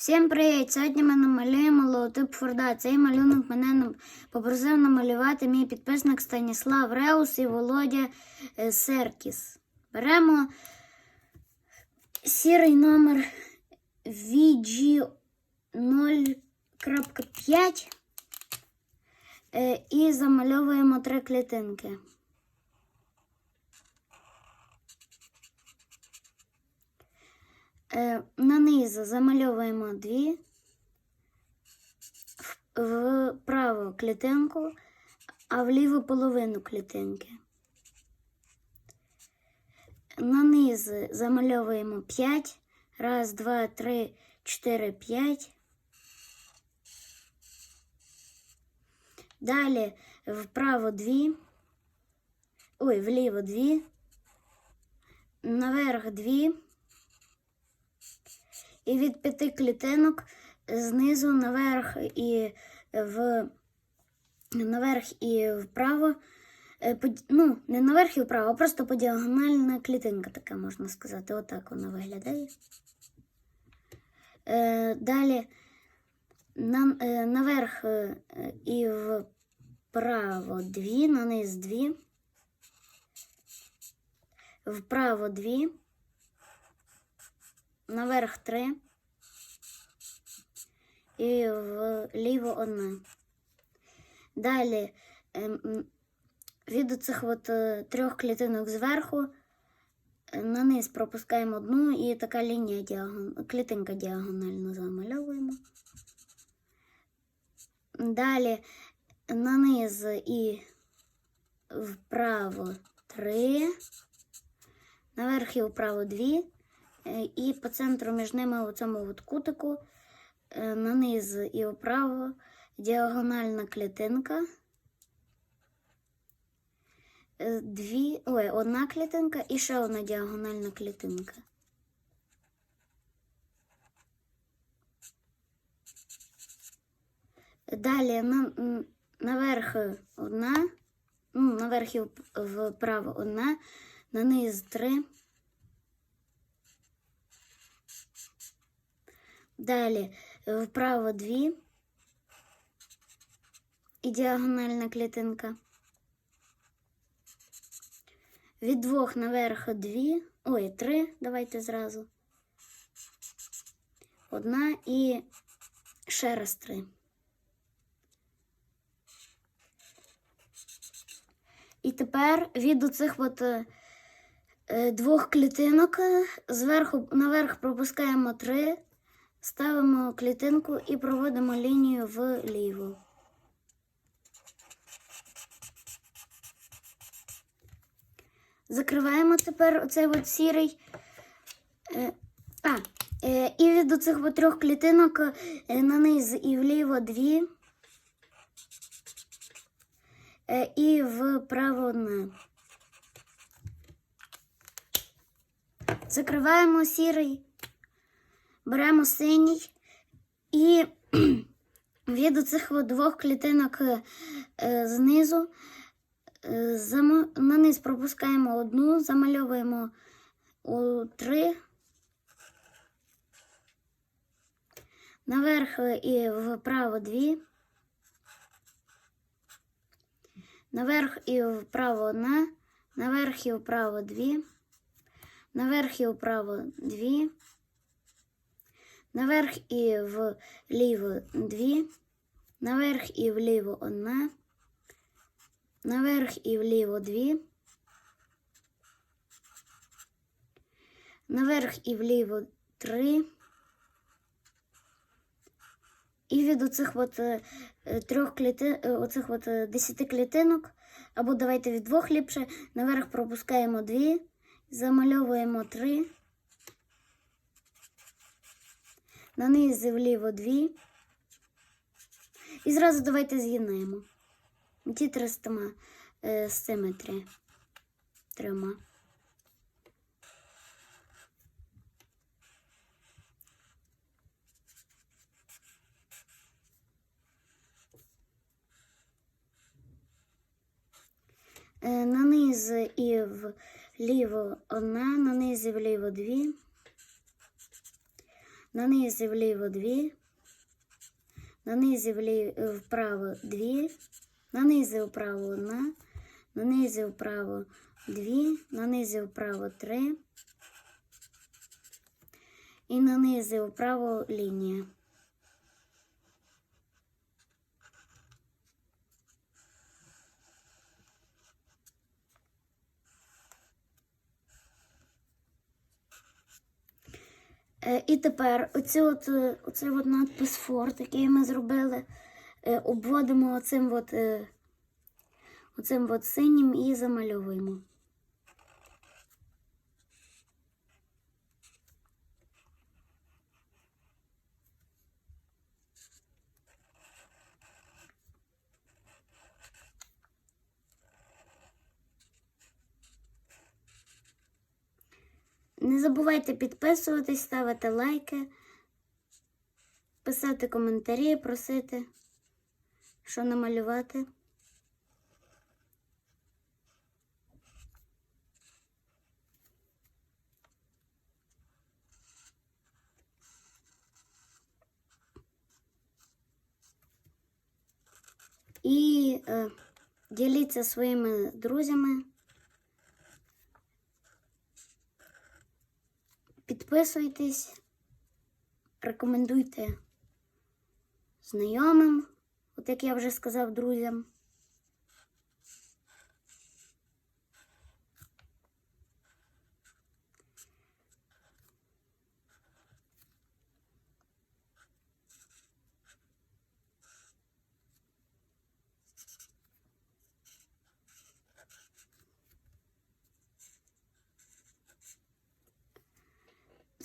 Всім привіт! Сьогодні ми намалюємо логотип Форда. Цей малюнок мене попросив намалювати мій підписник Станіслав Реус і Володя е, Серкіс. Беремо сірий номер VG0.5 е, і замальовуємо три клітинки. Е, на низ замальовуємо дві, в- праву клітинку, а в ліву половину клітинки. На низ замальовуємо 5. Раз, два, три, чотири, п'ять. Далі вправо дві. Ой, вліво дві. Наверх дві. І від п'яти клітинок знизу наверх і в наверх і вправо. е, Ну, не наверх і вправо, а просто по діагональна клітинка, така можна сказати. Отак вона виглядає. Е, Далі е, наверх і вправо дві, на низ дві, вправо дві, наверх три і вліво одна. Далі ем, від цих от е, трьох клітинок зверху е, на низ пропускаємо одну і така лінія діагон... клітинка діагонально замальовуємо. Далі на низ і вправо три, наверх і вправо дві. Е, І по центру між ними у цьому от кутику е, на низ і вправо діагональна клітинка. Е, Дві, ой, одна клітинка і ще одна діагональна клітинка. Далі на, наверх одна, ну, наверх і вправо одна, на низ три. Далі вправо дві і діагональна клітинка. Від двох наверх дві, ой, три, давайте зразу. Одна і ще раз три. І тепер від оцих от е, е, двох клітинок е, зверху наверх пропускаємо три, ставимо клітинку і проводимо лінію вліво. Закриваємо тепер оцей от сірий. Е, а, е, і від оцих трьох клітинок е, на низ і вліво дві. І вправо одне. Закриваємо сірий, беремо синій і від оцих двох клітинок е, знизу е, на низ пропускаємо одну, замальовуємо у три. Наверх і вправо дві. Наверх і вправо одна, наверх і вправо дві, наверх і вправо дві, наверх і вліво дві, наверх і вліво одна, наверх і вліво дві, наверх і вліво три. І від оцих от е, е, трьох клітин, оцих от е, десяти клітинок, або давайте від двох ліпше, наверх пропускаємо дві, замальовуємо три, на низ вліво дві. І зразу давайте з'єднаємо. Ті три з тима, е, з цими три. Е, На низ і вліво одна, на низ і вліво дві. На низі вліво дві, нанизі вправо дві, нанизи вправо одна, на низі вправо дві, на низі вправо три. І на низі вправо лінія. І тепер оці от, е, оцей от надпис Форт, який ми зробили, е, обводимо оцим от, е, оцим от синім і замальовуємо. Не забувайте підписуватись, ставити лайки, писати коментарі, просити, що намалювати. І е, діліться своїми друзями. Підписуйтесь, рекомендуйте знайомим, от як я вже сказав друзям.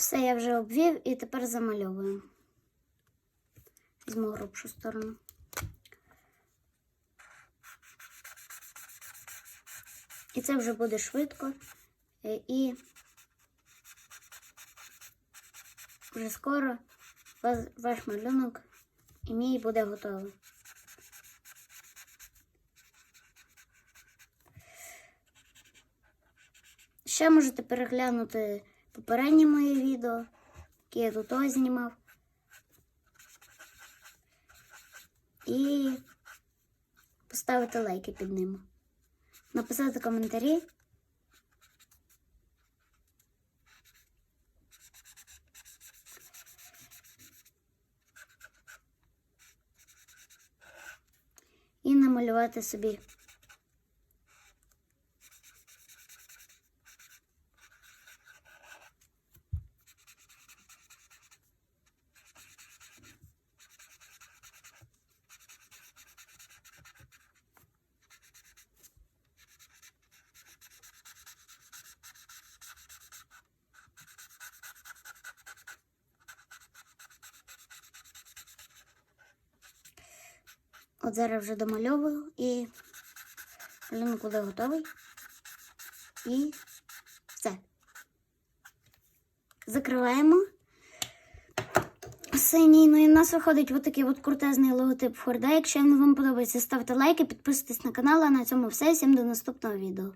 Все я вже обвів і тепер замальовую. Візьму грубшу сторону. І це вже буде швидко. Е, І вже скоро ваш малюнок і мій буде готовий. Ще можете переглянути попереднє моє відео, яке я тут ось знімав. І поставити лайки під ними. Написати коментарі. І намалювати собі От зараз вже домальовую і малюнок буде готовий. І все. Закриваємо. Синій, ну і в нас виходить отакий от крутезний логотип Форда. Якщо він вам подобається, ставте лайки, підписуйтесь на канал, а на цьому все. Всім до наступного відео.